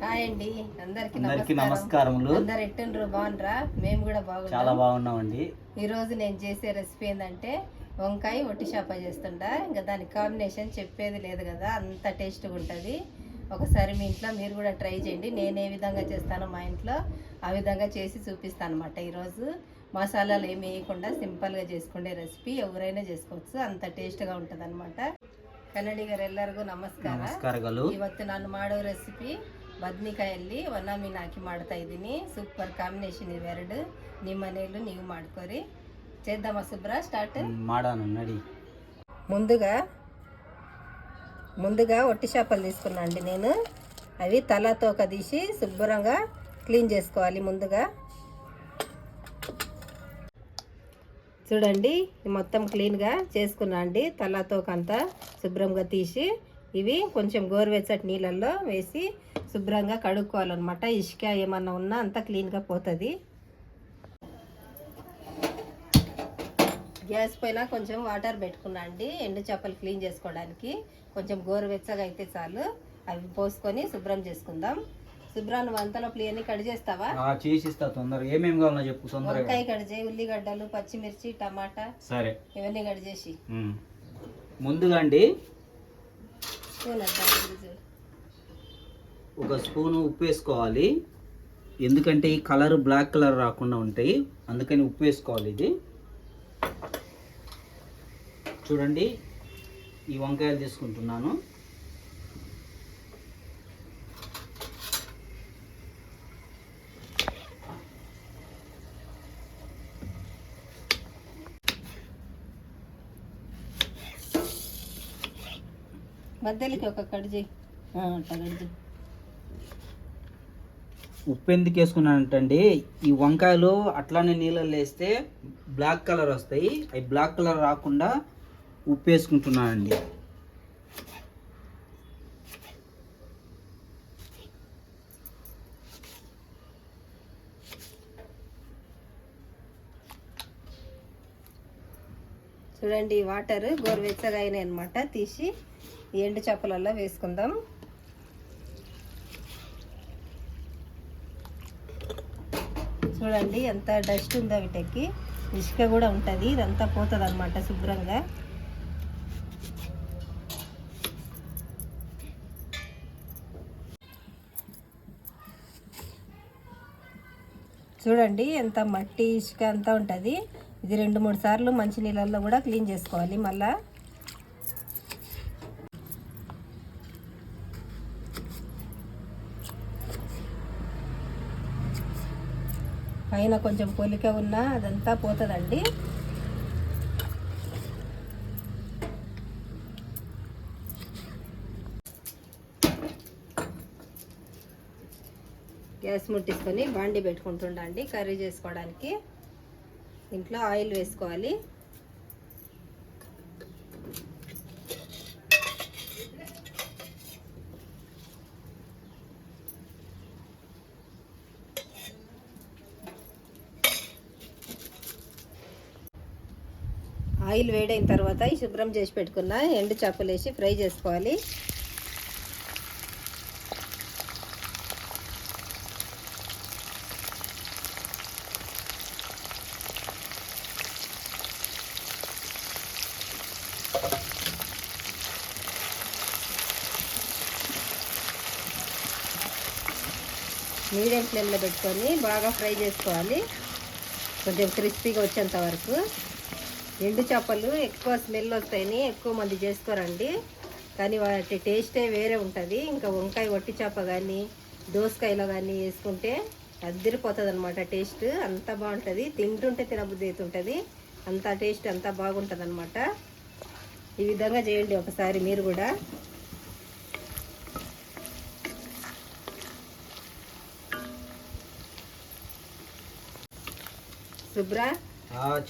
Hi అండి అందరికి అందరికీ నమస్కారం నమస్కారములు అందరు ఎట్టుండ్రు బాగుండ్రా మేము కూడా చాలా బాగున్నాం బాగున్నామండి ఈ రోజు నేను చేసే రెసిపీ ఏంటంటే వంకాయ ఒట్టి చేప చేస్తుంటా ఇంకా దాని కాంబినేషన్ చెప్పేది లేదు కదా అంత టేస్ట్గా ఉంటుంది ఒకసారి మీ ఇంట్లో మీరు కూడా ట్రై చేయండి నేను ఏ విధంగా చేస్తానో మా ఇంట్లో ఆ విధంగా చేసి చూపిస్తాను అనమాట ఈరోజు మసాలాలు ఏమి వేయకుండా సింపుల్గా చేసుకునే రెసిపీ ఎవరైనా చేసుకోవచ్చు అంత టేస్ట్గా ఉంటుంది అనమాట ಕನ್ನಡಿಗರೆಲ್ಲರಿಗೂ ನಮಸ್ಕಾರ ನಮಸ್ಕಾರಗಳು ಇವತ್ತು ನಾನು ಮಾಡೋ ರೆಸಿಪಿ ಬದ್ನಿಕಾಯಲ್ಲಿ ಒಣ ಮೀನು ಹಾಕಿ ಮಾಡ್ತಾ ಇದ್ದೀನಿ ಸೂಪರ್ ಕಾಂಬಿನೇಷನ್ ಇವೆರಡು ನಿಮ್ಮ ಮನೆಯಲ್ಲೂ ನೀವು ಮಾಡ್ಕೊರಿ చేద్దామా సుబ్రా స్టార్ట్ మాడాను నడి ముందుగా ముందుగా ఒట్టి చేపలు తీసుకున్నా అండి నేను అవి తల తోక తీసి శుభ్రంగా క్లీన్ చేసుకోవాలి ముందుగా చూడండి ఇది మొత్తం క్లీన్గా చేసుకున్నా అండి తల తోక అంతా శుభ్రంగా తీసి ఇవి కొంచెం గోరువెచ్చటి నీళ్ళల్లో వేసి శుభ్రంగా కడుక్కోవాలన్నమాట. ఇసుక ఏమన్నా ఉన్నా అంతా క్లీన్గా పోతుంది. గ్యాస్ పైన కొంచెం వాటర్ పెట్టుకున్నా అండి. ఎండు చేపలు క్లీన్ చేసుకోవడానికి కొంచెం గోరువెచ్చగా అయితే చాలు. అవి పోసుకొని శుభ్రం చేసుకుందాం. శుభ్రం నువ్వు అంతలోపలి అన్ని కట్ చేస్తావా? చేసిస్తా తొందరగా. ఏమేమి కావాలో చెప్పు తొందరగా. వంకాయ కట్ చేయి ఉల్లిగడ్డలు పచ్చిమిర్చి టమాటా సరే. ఇవన్నీ కట్ చేసి. ముందుగా అండి స్పూన్ అద్దాం ఇది చూడు. ఒక స్పూను ఉప్పు వేసుకోవాలి. ఎందుకంటే ఈ కలర్ బ్లాక్ కలర్ రాకుండా ఉంటాయి. అందుకని ఉప్పు వేసుకోవాలి ఇది. చూడండి ఈ వంకాయలు తీసుకుంటున్నాను. మధ్యలోకి ఒక కట్ చేయి. ఆ, అట్లా కట్ చేయి. ఉప్పు ఎందుకు వేసుకున్నానంటండి ఈ వంకాయలు అట్లానే నీళ్ళల్లో వేస్తే బ్లాక్ కలర్ వస్తాయి. అవి బ్లాక్ కలర్ రాకుండా ఉప్పు వేసుకుంటున్నానండి. చూడండి వాటర్ గోరువెచ్చగా అయినాయి అనమాట తీసి ఎండు చేపలల్లో వేసుకుందాం. చూడండి ఎంత డస్ట్ ఉందో వీటికి. ఇసుక కూడా ఉంటుంది. ఇదంతా పోతుంది అనమాట శుభ్రంగా. చూడండి ఎంత మట్టి ఇసుక అంతా ఉంటుంది. ఇది రెండు మూడు సార్లు మంచి నీళ్ళల్లో కూడా క్లీన్ చేసుకోవాలి. మళ్ళీ పైన కొంచెం పొలిక ఉన్నా అదంతా పోతుందండి. గ్యాస్ ముట్టించుకొని బాండి పెట్టుకుంటుండండి కర్రీ చేసుకోవడానికి. ఇంట్లో ఆయిల్ వేసుకోవాలి. ఆయిల్ వేడైన తర్వాత ఈ శుభ్రం చేసి పెట్టుకున్న ఎండు చేపలు వేసి ఫ్రై చేసుకోవాలి. మీడియం ఫ్లేమ్లో పెట్టుకొని బాగా ఫ్రై చేసుకోవాలి. కొంచెం క్రిస్పీగా వచ్చేంత వరకు. ఎండు చేపలు ఎక్కువ స్మెల్ వస్తాయని ఎక్కువ మంది చేసుకోరండి కానీ వాటి టేస్టే వేరే ఉంటుంది. ఇంకా వంకాయ వట్టి చేప కానీ దోసకాయలో కానీ వేసుకుంటే అద్దరిపోతుంది అనమాట టేస్ట్ అంత బాగుంటుంది. తింటుంటే తినబుద్ధి అవుతుంటుంది. అంత టేస్ట్ అంత బాగుంటుంది అనమాట ఈ విధంగా చేయండి ఒకసారి మీరు కూడా. శుభ్రా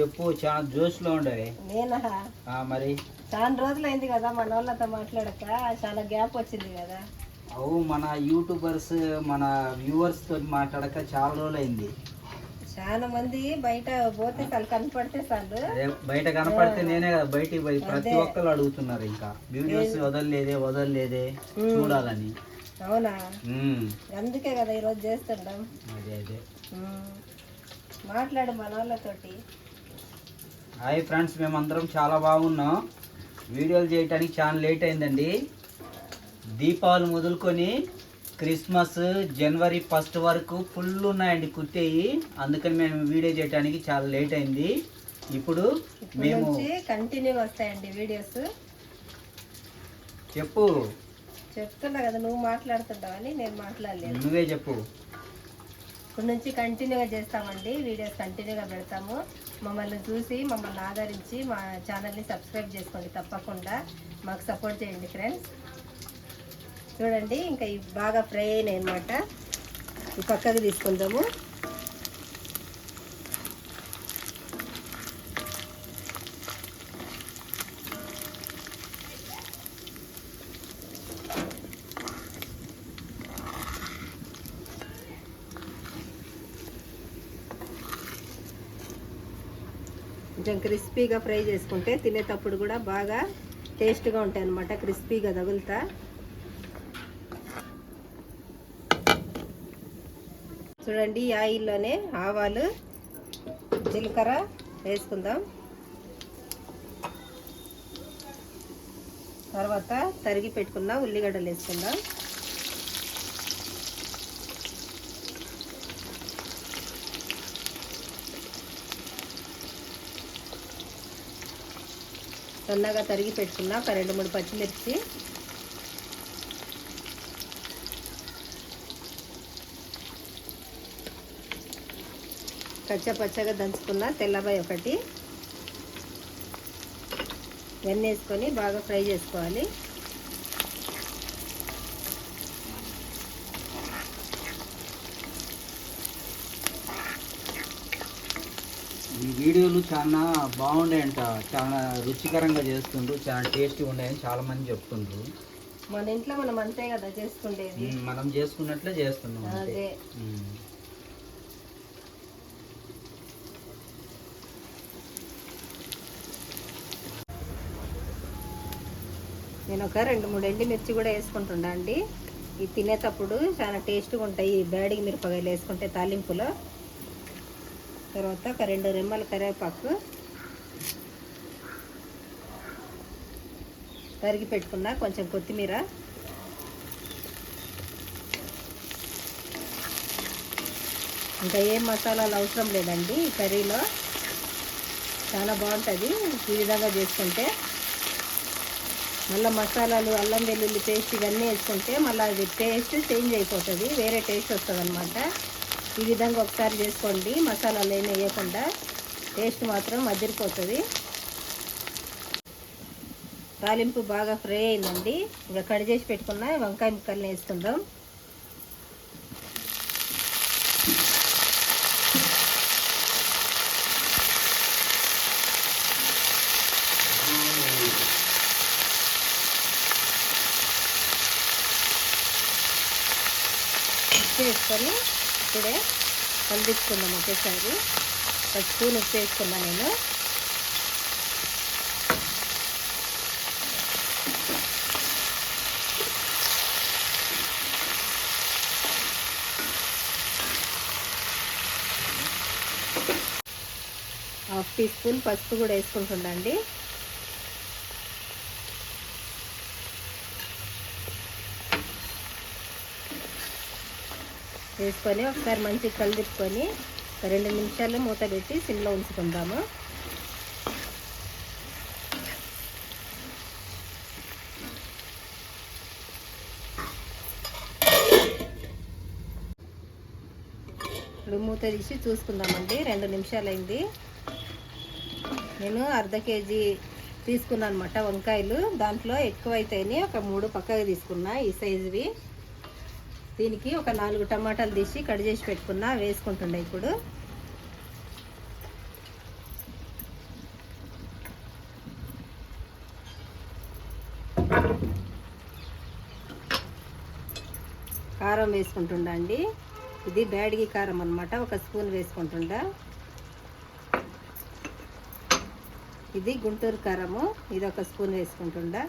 చెప్పు చాలా జోష్లో ఉండవి నేనా? ఆ, మరి? చాలా రోజులైంది కదా మన వాళ్ళతో మాట్లాడక చాలా గ్యాప్ వచ్చింది కదా. అవు మన యూట్యూబర్స్ మన వ్యూవర్స్ తోటి మాట్లాడక చాలా రోజులైంది. చాలా మంది బయట పోతే చాలు కనపడితే చాలు. బయట కనపడితే నేనే కదా బయటికి పోయి ప్రతి ఒక్కరు అడుగుతున్నారు ఇంకా. వీడియోస్ వదలలేదే వదలలేదే చూడాలని. అవునా. అందుకే కదా ఈరోజు చేస్తుండం అదే అదే. మాట్లాడు మన వాళ్ళతోటి హాయ్ ఫ్రెండ్స్ మేమందరం చాలా బాగున్నాం. వీడియోలు చేయడానికి చాలా లేట్ అయిందండి. దీపావళి మొదలుకొని క్రిస్మస్ జనవరి ఫస్ట్ వరకు ఫుల్ ఉన్నాయండి కుట్టేయి అందుకని మేము వీడియో చేయడానికి చాలా లేట్ అయింది. ఇప్పుడు మేము నుంచి కంటిన్యూగా వస్తాయండి వీడియోస్. చెప్పు. చెప్తున్నా కదా నువ్వు మాట్లాడుతుంటావని నేను మాట్లాడలేదు. నువ్వే చెప్పు. ఇప్పుడు నుంచి కంటిన్యూగా చేస్తామండి. వీడియోస్ కంటిన్యూగా పెడతాము. మమ్మల్ని చూసి మమ్మల్ని ఆదరించి మా ఛానల్ని సబ్స్క్రైబ్ చేసుకోండి తప్పకుండా. మాకు సపోర్ట్ చేయండి ఫ్రెండ్స్ చూడండి ఇంకా ఇవి బాగా ఫ్రై అయినాయి అనమాట ఈ పక్కకి తీసుకుందాము. కొంచెం క్రిస్పీగా ఫ్రై చేసుకుంటే తినేటప్పుడు కూడా బాగా టేస్ట్గా ఉంటాయి అన్నమాట క్రిస్పీగా తగులుతా. చూడండి ఆయిల్లోనే ఆవాలు జీలకర్ర వేసుకుందాం. తర్వాత తరిగి పెట్టుకున్న ఉల్లిగడ్డలు వేసుకుందాం. సన్నగా తరిగి పెట్టుకున్న ఒక రెండు మూడు పచ్చిమిర్చి. కచ్చ పచ్చగా దంచుకున్న తెల్లబాయి ఒకటి. వెన్న వేసుకొని బాగా ఫ్రై చేసుకోవాలి ఈ వీడియోలు చాలా బాగుండాయంట. చాలా రుచికరంగా చేస్తుండ్రు. చాలా టేస్టీ ఉన్నాయని చాలా మంది చెప్తుండ్రు. మన ఇంట్లో మనం అంతే కదా చేసుకుండేది. మనం చేసుకున్నట్లే చేస్తున్నాం అదే. నేను ఒక రెండు మూడు ఎండి మిర్చి కూడా వేసుకుంటుండా అండి. ఇది తినేటప్పుడు చాలా టేస్ట్గా ఉంటాయి. ఈ బ్యాడిగి మిరపకాయలు వేసుకుంటే తాలింపులో. తర్వాత ఒక రెండు రెమ్మల కరివేపాకు తరిగి పెట్టుకున్న కొంచెం కొత్తిమీర. ఇంకా ఏం మసాలాలు అవసరం లేదండి ఈ కర్రీలో. చాలా బాగుంటుంది ఈ విధంగా చేసుకుంటే. మళ్ళీ మసాలాలు అల్లం వెల్లుల్లి పేస్ట్ ఇవన్నీ వేసుకుంటే మళ్ళీ అది టేస్ట్ చేంజ్ అయిపోతుంది వేరే టేస్ట్ వస్తుంది అనమాట ఈ విధంగా ఒకసారి చేసుకోండి మసాలాలు ఏమి వేయకుండా టేస్ట్ మాత్రం అదిరిపోతుంది తాలింపు బాగా ఫ్రై అయిందండి. ఇంకా కట్ చేసి పెట్టుకున్న వంకాయ ముక్కల్ని వేసుకుందాం. చేసుకొని వేసుకొని ఇప్పుడే కలిపించుకుందాం ఒకేసారి. ఒక స్పూన్ ఉప్పు వేసుకున్నా నేను. హాఫ్ టీ స్పూన్ పసుపు కూడా వేసుకుంటుండండి. వేసుకొని ఒకసారి మంచిగా కలిపుకొని రెండు నిమిషాలు మూత పెట్టి సిమ్లో ఉంచుకుందాము. ఇప్పుడు మూత తీసి చూసుకుందామండి. రెండు నిమిషాలు అయింది నేను అర్ధ కేజీ తీసుకున్నాను అనమాట వంకాయలు. దాంట్లో ఎక్కువ అయితేనే ఒక మూడు పక్కగా తీసుకున్నా ఈ సైజువి. దీనికి ఒక నాలుగు టమాటాలు తీసి కట్ చేసి పెట్టుకున్నా వేసుకుంటుండే ఇప్పుడు. కారం వేసుకుంటుండా అండి. ఇది బ్యాడిగి కారం అనమాట ఒక స్పూన్ వేసుకుంటుండా ఇది గుంటూరు కారము ఇది ఒక స్పూన్ వేసుకుంటుండా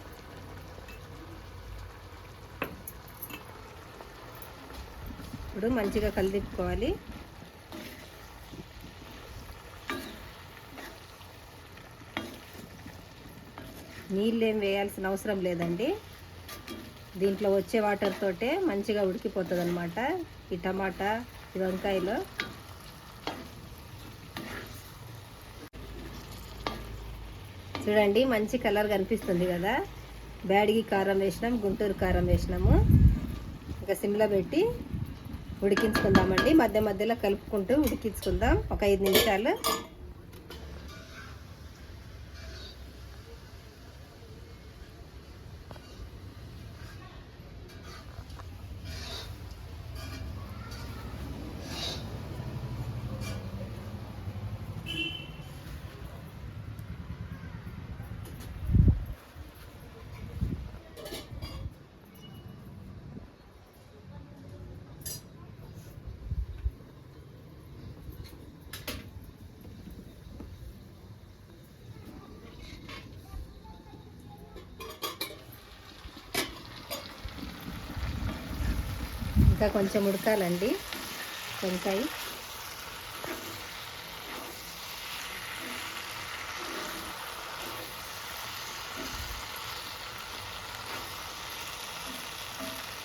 ఇప్పుడు మంచిగా కలిదిప్పుకోవాలి నీళ్ళు ఏం వేయాల్సిన అవసరం లేదండి. దీంట్లో వచ్చే వాటర్ తోటే మంచిగా ఉడికిపోతుంది అనమాట ఈ టమాటా ఈ వంకాయలు. చూడండి మంచి కలర్ కనిపిస్తుంది కదా. బ్యాడిగి కారం వేసినాం గుంటూరు కారం వేసినాము. ఇంకా సిమ్లో పెట్టి ఉడికించుకుందామండి. మధ్య మధ్యలో కలుపుకుంటూ ఉడికించుకుందాం. ఒక ఐదు నిమిషాలు ఇంకా కొంచెం ఉడకాలండి. వంకాయ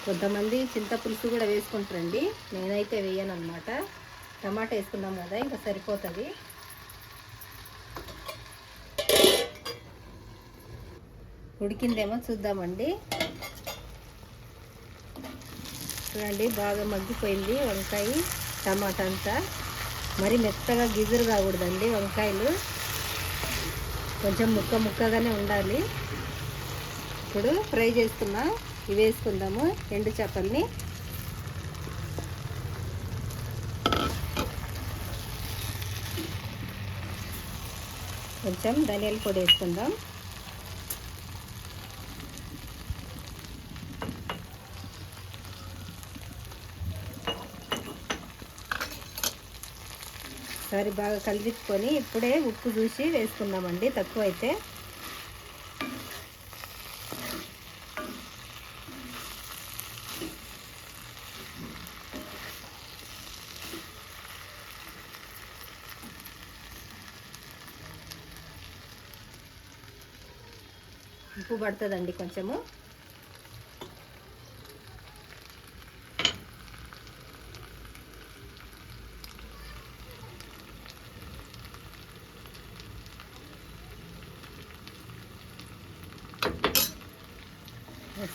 కొంతమంది చింతపులుసు కూడా వేసుకుంటారండి. నేనైతే వేయను అనమాట టమాటా వేసుకున్నాం కదా ఇంకా సరిపోతుంది. ఉడికిందేమో చూద్దామండి. చూడండి బాగా మగ్గిపోయింది వంకాయ టమాటా అంతా మరి మెత్తగా గిజురు కాకూడదండి వంకాయలు. కొంచెం ముక్క ముక్కగానే ఉండాలి. ఇప్పుడు ఫ్రై చేస్తున్నా ఇవి వేసుకుందాము ఎండు చేపల్ని. కొంచెం ధనియాల పొడి వేసుకుందాం. ఒకసారి బాగా కలిపించుకొని ఇప్పుడే ఉప్పు చూసి వేసుకుందామండి తక్కువ అయితే ఉప్పు పడుతుందండి కొంచెము.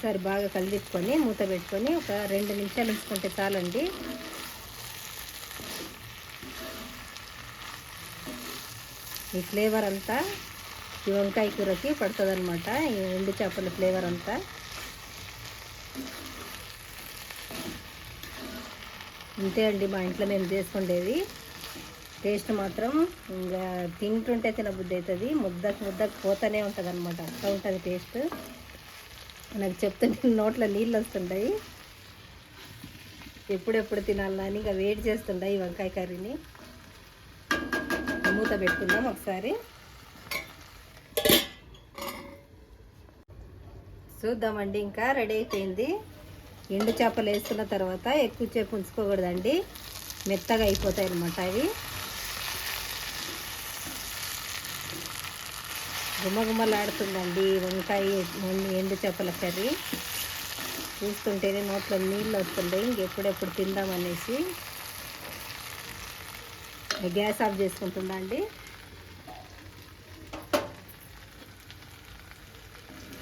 ఒకసారి బాగా కలిదిప్పుకొని మూత పెట్టుకొని ఒక రెండు నిమిషాలు ఉంచుకుంటే చాలండి. ఈ ఫ్లేవర్ అంతా ఈ వంకాయ కూరకి పడుతుంది అనమాట ఈ ఎండు చేపల ఫ్లేవర్ అంతా. అంతే అండి మా ఇంట్లో మేము చేసుకుండేది. టేస్ట్ మాత్రం ఇంకా తింటుంటే తినబుద్ధి అవుతుంది. ముద్దకు ముద్దకు పోతూనే ఉంటుంది అనమాట అట్లా ఉంటుంది టేస్ట్. నాకు చెప్తే నోట్లో నీళ్ళు వస్తుంటాయి. ఎప్పుడెప్పుడు తినాలని అని ఇంకా వెయిట్ చేస్తుంటాయి ఈ వంకాయ కర్రీని. మూత పెట్టుకుందాం ఒకసారి. చూద్దామండి ఇంకా రెడీ అయిపోయింది. ఎండు చేపలు వేసుకున్న తర్వాత ఎక్కువ చేపు ఉంచుకోకూడదండి. మెత్తగా అయిపోతాయి అన్నమాట అవి. గుమ్మగుమ్మలాడుతుందండి వంకాయ ఎండు- చేపల కర్రీ. చూస్తుంటేనే నోట్లో నీళ్ళు వస్తుంటాయి. ఇంకెప్పుడెప్పుడు తిందామనేసి గ్యాస్ ఆఫ్ చేసుకుంటుందా అండి.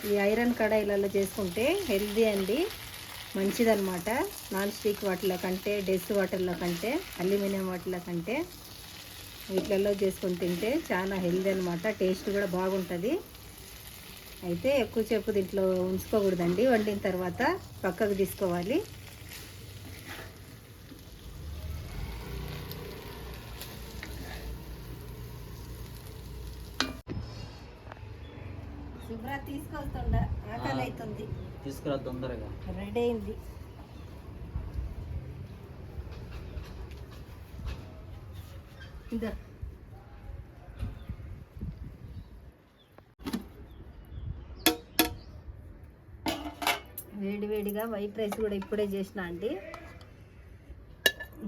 ఈ ఐరన్ కడాయిలలో చేసుకుంటే హెల్దీ అండి. మంచిదన్నమాట. నాన్ స్టిక్ వాటిలో కంటే డెస్ వాటర్లో కంటే అల్యూమినియం వాటిలో కంటే. వీటిలలో చేసుకొని తింటే చాలా హెల్దీ అనమాట టేస్ట్ కూడా బాగుంటుంది. అయితే ఎక్కువసేపు దీంట్లో ఉంచుకోకూడదండి వండిన తర్వాత పక్కకు తీసుకోవాలి. తీసుకొస్తుండ ఆకలి అవుతుంది తీసుకురా తొందరగా. రెడీ అయింది. ఇదా వేడి వేడిగా వైట్ రైస్ కూడా ఇప్పుడే చేసిన అండి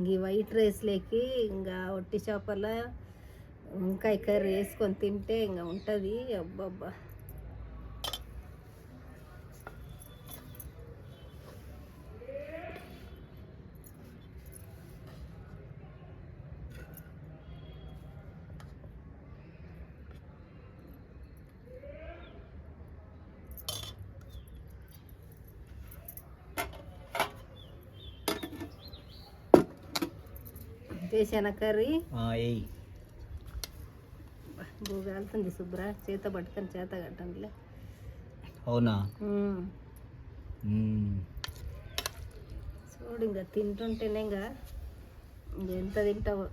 ఈ వైట్ రైస్లోకి ఇంకా ఒట్టి చేపల వంకాయ కర్రీ వేసుకొని తింటే ఇంకా ఉంటుంది. అబ్బబ్బా. చేసిన కర్రీ? భూగాలుతుంది శుభ్ర. చేత పట్టుకొని చేత కట్టండిలే. అవునా. చూడు ఇంకా తింటుంటేనే ఇంక ఎంత తింటావో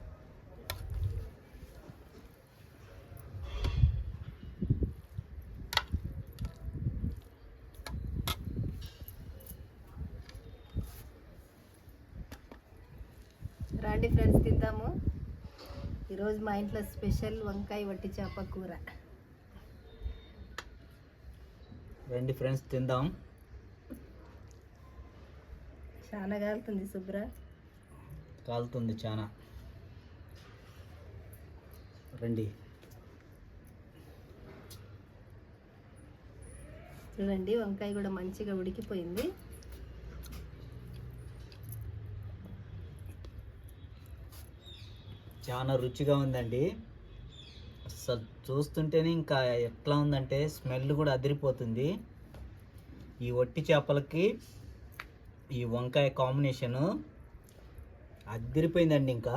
రండి ఫ్రెండ్స్ తిందాము ఈరోజు మా ఇంట్లో స్పెషల్ వంకాయ వట్టి చేప కూర. రండి ఫ్రెండ్స్ తిందాం. చాలా కాలుతుంది శుభ్ర. కాలుతుంది చాలా రండి. చూడండి వంకాయ కూడా మంచిగా ఉడికిపోయింది. చాలా రుచిగా ఉందండి. అసలు చూస్తుంటేనే ఇంకా ఎట్లా ఉందంటే స్మెల్ కూడా అదిరిపోతుంది. ఈ వట్టి చేపలకి ఈ వంకాయ కాంబినేషను అదిరిపోయిందండి ఇంకా.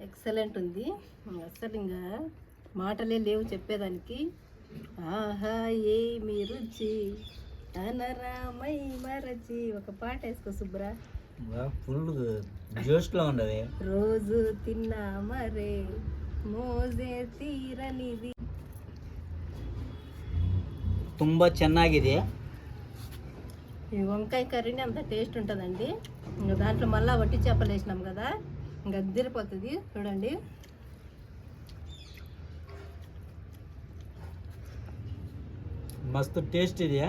ఎక్సలెంట్ ఉంది. అసలు ఇంకా మాటలే లేవు చెప్పేదానికి. ఆహా ఏమి రుచి? అనరామై మరచి. ఒక పాట వేసుకో శుభ్ర ఫుల్ జోష్లో ఉండదు రోజు తిన్నా మరే మోజే తీరనిది ತುಂಬ ಚೆನ್ನಾಗಿದೆ ఈ వంకాయ కర్రీని అంత టేస్ట్ ఉంటుందండి ఇంకా దాంట్లో మళ్ళీ వట్టి చేపలు వేసినాం కదా ఇంకా అద్దరిపోతుంది చూడండి మస్తు టేస్ట్ ఇది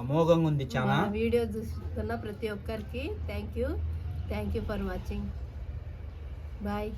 అమోఘంగా ఉంది చాలా. వీడియో చూస్తున్న ప్రతి ఒక్కరికి thank you. Thank you for watching. Bye.